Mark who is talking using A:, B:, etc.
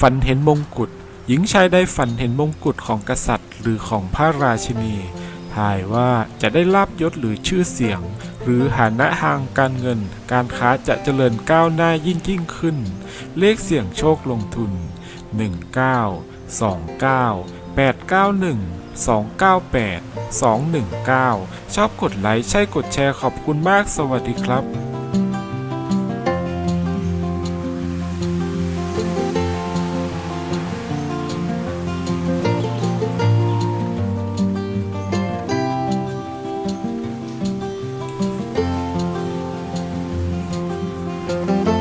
A: ฝันเห็นมงกุฎหญิงชายได้ฝันเห็นมงกุฎของกษัตริย์หรือของพระราชินี ทายว่าจะได้ลาบยศหรือชื่อเสียง หรือฐานะทางการเงิน การค้าจะเจริญก้าวหน้ายิ่งยิ่งขึ้น เลขเสี่ยงโชคลงทุน 19 29 891 298 219 ชอบกดไลค์ ใช่กดแชร์ขอบคุณมากสวัสดีครับ Thank you.